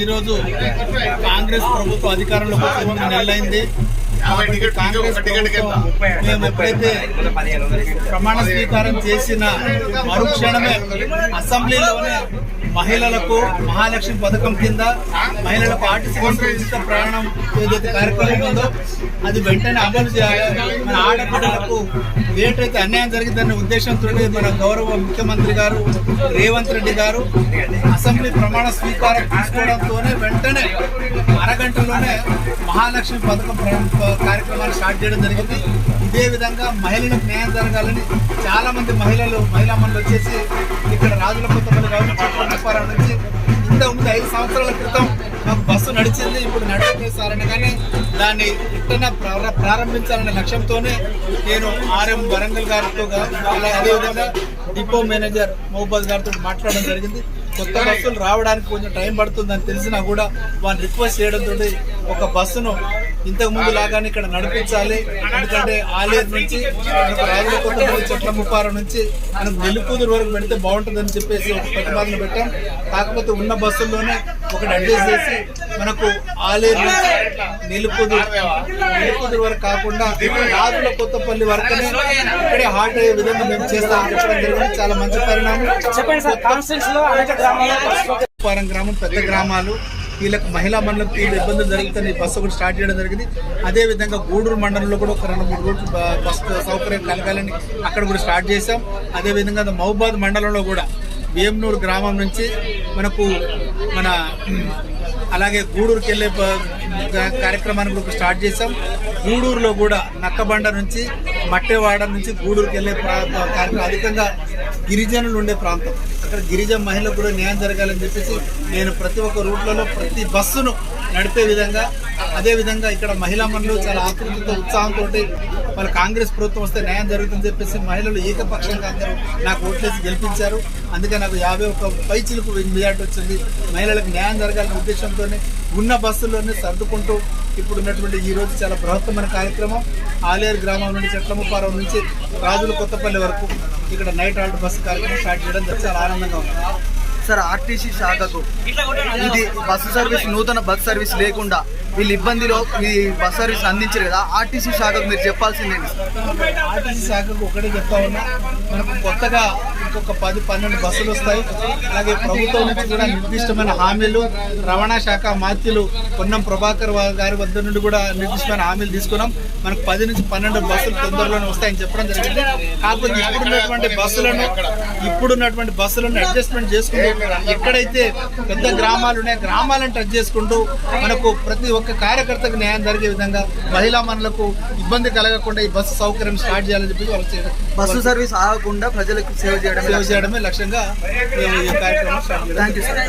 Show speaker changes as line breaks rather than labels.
ఈరోజు కాంగ్రెస్ ప్రభుత్వం అధికారంలో వచ్చి నెలలైంది. మేము ఎప్పుడైతే ప్రమాణ స్వీకారం చేసిన మరుక్షణమే అసెంబ్లీలోనే మహిళలకు మహాలక్ష్మి పథకం కింద మహిళలకు ఆర్టీసీ ఉచిత ప్రయాణం ఏదైతే కార్యక్రమం ఉందో అది వెంటనే అమలు చేయాలి మన ఆడపిల్లలకు ఏటైతే అన్యాయం జరిగిందనే ఉద్దేశంతో మన గౌరవ ముఖ్యమంత్రి గారు రేవంత్ రెడ్డి గారు అసెంబ్లీ ప్రమాణ స్వీకారం తీసుకోవడంతోనే వెంటనే అరగంటలోనే మహాలక్ష్మి పథకం కార్యక్రమాలు స్టార్ట్ చేయడం జరిగింది. ఇదే విధంగా మహిళలకు న్యాయం జరగాలని చాలా మంది మహిళలు మహిళా మండలి వచ్చేసి ఇక్కడ రాజుల కొత్తపల్లి కావచ్చు చిత్తూరు నుంచి ముందు ఐదు సంవత్సరాల క్రితం మాకు బస్సు నడిచింది ఇప్పుడు నడవకేసారని కానీ దాన్ని ఇట్టన ప్రారంభించాలనే లక్ష్యంతోనే నేను ఆర్ఎం వరంగల్ గారితో అదేవిధంగా డిపో మేనేజర్ మహబూబాద్ గారితో మాట్లాడడం జరిగింది. కొత్త బస్సులు రావడానికి కొంచెం టైం పడుతుందని తెలిసినా కూడా వాళ్ళు రిక్వెస్ట్ చేయడంతో ఒక బస్సును ఇంతకు ముందు లాగానే ఇక్కడ నడిపించాలి. ఎందుకంటే ఆలేరు నుంచి రాజుల కొత్త చెట్ల ముప్పారం నుంచి మనం నెల్లికూదురు వరకు పెడితే బాగుంటుందని చెప్పేసి ఒక ప్రతిపాదన పెట్టాం. కాకపోతే ఉన్న బస్సుల్లోనే ఒకటి అడ్జస్ట్ చేసి మనకు ఆలేరు నెల్లికూదురు నెల్లికూదురు వరకు కాకుండా రాజుల కొత్తపల్లి వరకునే ఇక్కడే హాట్ అయ్యే విధంగా మేము చేస్తామని చెప్పడం జరిగింది. చాలా మంచి పరిణామం.
చెప్పండి సార్లో అనేక
పారం గ్రామం పెద్ద గ్రామాలు వీళ్ళకి మహిళా మండలం తీవ్ర ఇబ్బందులు జరుగుతాయి ఈ బస్సు కూడా స్టార్ట్ చేయడం జరిగింది. అదే విధంగా గూడూరు మండలంలో కూడా ఒక రెండు మూడు రూట్లు బ- బస్సు సౌకర్యం కలగాలని అక్కడ కూడా స్టార్ట్ చేశాం. అదే విధంగా మహబాద్ మండలంలో కూడా వేమనూరు గ్రామం నుంచి మనకు మన అలాగే గూడూరుకి వెళ్ళే కార్యక్రమాన్ని కూడా స్టార్ట్ చేశాం. గూడూరులో కూడా నక్కబండ నుంచి మట్టెవాడ నుంచి గూడూరుకి వెళ్ళే కార్యక్రమం అధికంగా గిరిజనులు ఉండే ప్రాంతం. అక్కడ గిరిజన మహిళలకు కూడా న్యాయం జరగాలని చెప్పేసి నేను ప్రతి ఒక్క రూట్లలో ప్రతి బస్సును నడిపే విధంగా అదే విధంగా ఇక్కడ మహిళా మనులు చాలా ఆకృతితో ఉత్సాహంతో వాళ్ళ కాంగ్రెస్ ప్రభుత్వం వస్తే న్యాయం జరుగుతుందని చెప్పేసి మహిళలు ఏకపక్షంగా అందరూ నాకు ఓట్లేసి గెలిపించారు. అందుకే నాకు యాభై ఒక్క పైచిలకు మెజార్టీ వచ్చింది. మహిళలకు న్యాయం జరగాలనే ఉద్దేశంతోనే ఉన్న బస్సుల్లోనే సర్దుకుంటూ ఇప్పుడు ఉన్నటువంటి ఈ రోజు చాలా బృహత్తమైన కార్యక్రమం. ఆలేరు గ్రామం నుండి చెట్లముప్పారం నుంచి రాజుల కొత్తపల్లి వరకు ఇక్కడ నైట్ హాల్ట్ బస్సు కార్యక్రమం స్టార్ట్ చేయడం చాలా ఆనందంగా ఉంది.
సార్ ఆర్టీసీ శాఖకు ఇది బస్సు సర్వీస్ నూతన బస్ సర్వీస్ లేకుండా వీళ్ళు ఇబ్బందిలో మీ బస్ సర్వీస్ అందించారు కదా. ఆర్టీసీ శాఖకు మీరు చెప్పాల్సిందే
ఆర్టీసీ శాఖకు ఒకటే చెప్తా ఉన్నా మనకు కొత్తగా ఇంకొక పది పన్నెండు బస్సులు వస్తాయి. అలాగే ప్రభుత్వం నుంచి కూడా నిర్దిష్టమైన హామీలు రవాణా శాఖ మాత్యులు పొన్నం ప్రభాకర్ గారి వద్ద నుండి కూడా నిర్దిష్టమైన హామీలు తీసుకున్నాం. మనకు పది నుంచి పన్నెండు బస్సులు తొందరలోనే వస్తాయని చెప్పడం జరిగింది. కాకపోతే ఇప్పుడున్నటువంటి బస్సులను ఇప్పుడున్నటువంటి బస్సులను అడ్జస్ట్మెంట్ చేసుకుంటూ ఎక్కడైతే పెద్ద గ్రామాలు ఉన్నాయో గ్రామాలను టచ్ చేసుకుంటూ మనకు ప్రతి ఒక్క కార్యకర్తకు న్యాయం జరిగే విధంగా మహిళా మనులకు ఇబ్బంది కలగకుండా ఈ బస్సు సౌకర్యం స్టార్ట్ చేయాలని చెప్పి వాళ్ళు
బస్సు సర్వీస్ ఆగకుండా ప్రజలకు సేవ చేయడం
సేవ చేయడమే లక్ష్యంగా ఈ కార్యక్రమం స్టార్ట్ చేయడం
థ్యాంక్ యూ సార్